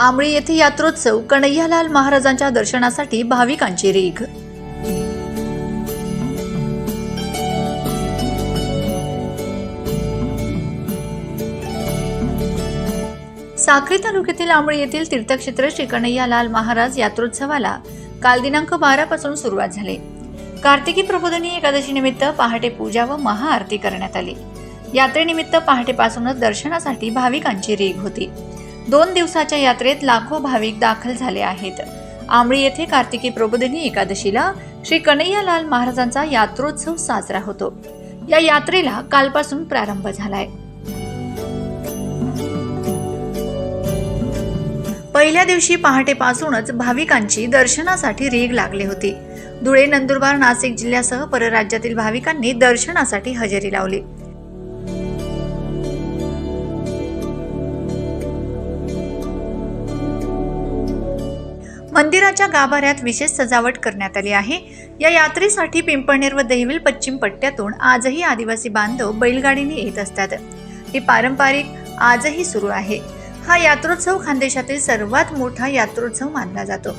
आंबळी येथे यात्रोत्सव कन्हैयालाल महाराजांच्या दर्शनासाठी भाविकांची रीघ. साक्री तालुक्यातील आंबळी येथील तीर्थक्षेत्र श्री कन्हैयालाल महाराज यात्रोत्सवाला काल दिनांक बारा पासून सुरुवात झाली. कार्तिकी प्रबोधनी एकादशी निमित्त पहाटे पूजा व महाआरती करण्यात आली. यात्रेनिमित्त पहाटेपासूनच दर्शनासाठी भाविकांची रीघ होती. दोन दिवसाच्या यात्रेत लाखो भाविक दाखल झाले आहेत. आंबळी येथे कार्तिकी प्रबोधिनी एकादशीला श्री कन्हैयालाल महाराजांचा यात्रोत्सव साजरा होतो. या यात्रेला कालपासून प्रारंभ झालाय. पहिल्या दिवशी पहाटेपासूनच भाविकांची दर्शनासाठी रीघ लागली होती. धुळे नंदुरबार नाशिक जिल्ह्यासह परराज्यातील भाविकांनी दर्शनासाठी हजेरी लावली. मंदिराच्या गाभाऱ्यात विशेष सजावट करण्यात आली आहे. या यात्रेसाठी पिंपळनेर व दहिविल पश्चिम पट्ट्यातून आजही आदिवासी बांधव बैलगाडीने येत असतात. ही पारंपरिक आजही सुरू आहे. हा यात्रोत्सव खानदेशातील सर्वात मोठा यात्रोत्सव मानला जातो.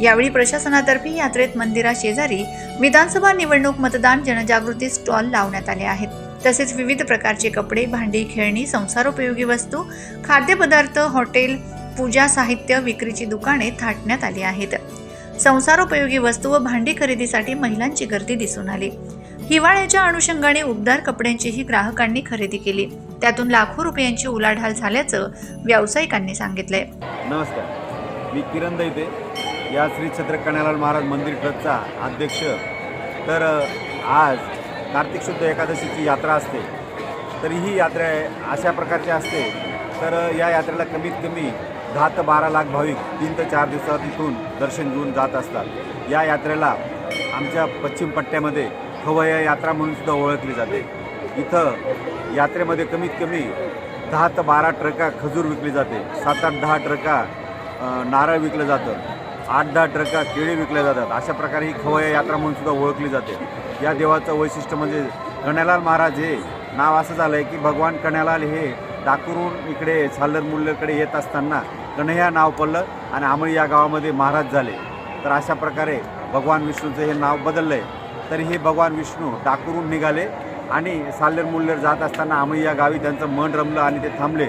यावेळी प्रशासनातर्फे यात्रेत मंदिरा शेजारी विधानसभा निवडणूक मतदान जनजागृती स्टॉल लावण्यात आले आहेत. तसेच विविध प्रकारचे कपडे भांडी खेळणी संसारोपयोगी वस्तू खाद्यपदार्थ हॉटेल पूजा साहित्य विक्रीची दुकाने थाटण्यात आली आहेत. संसारोपयोगी वस्तू व भांडी खरेदीसाठी महिलांची गर्दी दिसून आली. हिवाळ्याच्या अनुषंगाने उबदार कपड्यांचीही ग्राहकांनी खरेदी केली. त्यातून लाखो रुपयांची उलाढाल झाल्याचं व्यावसायिकांनी सांगितलंय. नमस्कार. मी किरण दैते या श्री छत्र कन्यालाल महाराज मंदिर ट्रस्टचा अध्यक्ष. तर आज कार्तिक शुद्ध एकादशीची यात्रा असते. तर ही यात्रा अशा प्रकारची असते. तर या यात्रेला कमीत कमी दहा ते बारा लाख भाविक तीन ते चार दिवसात इथून दर्शन घेऊन जात असतात. या यात्रेला आमच्या पश्चिम पट्ट्यामध्ये खवय्या यात्रा म्हणून सुद्धा ओळखली जाते. इथं यात्रेमध्ये कमीत कमी दहा ते बारा ट्रका खजूर विकली जाते. सात आठ दहा ट्रका नारळ विकलं जातं. आठ दहा ट्रका केळी विकल्या जातात. अशा प्रकारे ही खवय्या यात्रा म्हणून सुद्धा ओळखली जाते. या देवाचं वैशिष्ट्य म्हणजे गण्यालाल महाराज हे नाव असं झालं आहे की भगवान कन्यालाल हे डाकुरून इकडे साल्लर मुल्लकडे येत असताना कन्हैया नाव पडलं आणि आमळी या गावामध्ये महाराज झाले. तर अशा प्रकारे भगवान विष्णूचं हे नाव बदललं आहे तर हे भगवान विष्णू डाकुरून निघाले आणि साल्लेर मुल्लेर जात असताना आम्ही या गावी त्यांचं मन रमलं आणि ते थांबले.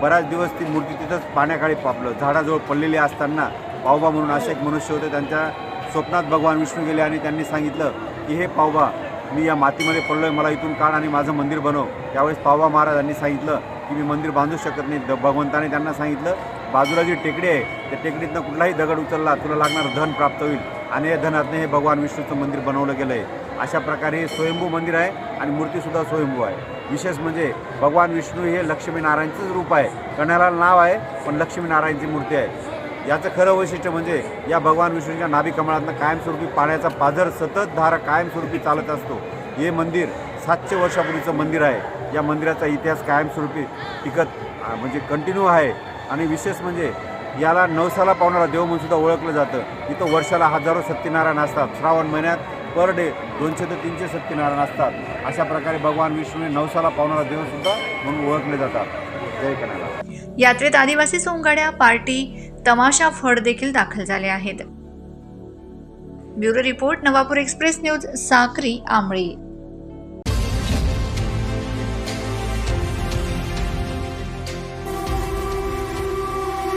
बराच दिवस ती मूर्ती तिथंच पाण्याखाली पापलं. झाडाजवळ पडलेली असताना पावबा म्हणून असे एक मनुष्य होते. त्यांच्या स्वप्नात भगवान विष्णू गेले आणि त्यांनी सांगितलं की हे पावबा मी या मातीमध्ये पडलो आहे मला इथून काढ आणि माझं मंदिर बनव. त्यावेळेस पावा महाराजांनी सांगितलं की मी मंदिर बांधू शकत नाही. द भगवंताने त्यांना सांगितलं बाजूला जी टेकडी आहे त्या टेकडीतनं कुठलाही दगड उचलला तुला लागणार धन प्राप्त होईल. आणि या धनातनं हे भगवान विष्णूचं मंदिर बनवलं गेलं आहे अशा प्रकारे हे स्वयंभू मंदिर आहे आणि मूर्तीसुद्धा स्वयंभू आहे. विशेष म्हणजे भगवान विष्णू हे लक्ष्मीनारायणचंच रूप आहे. कण्याला नाव आहे पण लक्ष्मीनारायणची मूर्ती आहे. याचं खरं वैशिष्ट्य म्हणजे या भगवान विष्णूच्या नाभी कमळातनं कायमस्वरूपी पाण्याचा पाझर सतत धारा कायमस्वरूपी चालत असतो. हे मंदिर सातशे वर्षापूर्वीचं मंदिर आहे. या मंदिराचा इतिहास कायमस्वरूपी टिकत म्हणजे कंटिन्यू आहे. आणि विशेष म्हणजे याला नवसाला पावणारा देव म्हणून सुद्धा ओळखलं जातं. इथं वर्षाला हजारो सत्यनारायण असतात. श्रावण महिन्यात पर डे दोनशे ते तीनशे सत्यनारायण असतात. अशा प्रकारे भगवान विष्णूने नवसाला पावणारा देवसुद्धा म्हणून ओळखले जातात. जय कनाला यात्रेत आदिवासी सोंगाड्या पार्टी तमाशा फड देखील दाखल झाले आहेत. Bureau report Navapur express news Sakri Ambali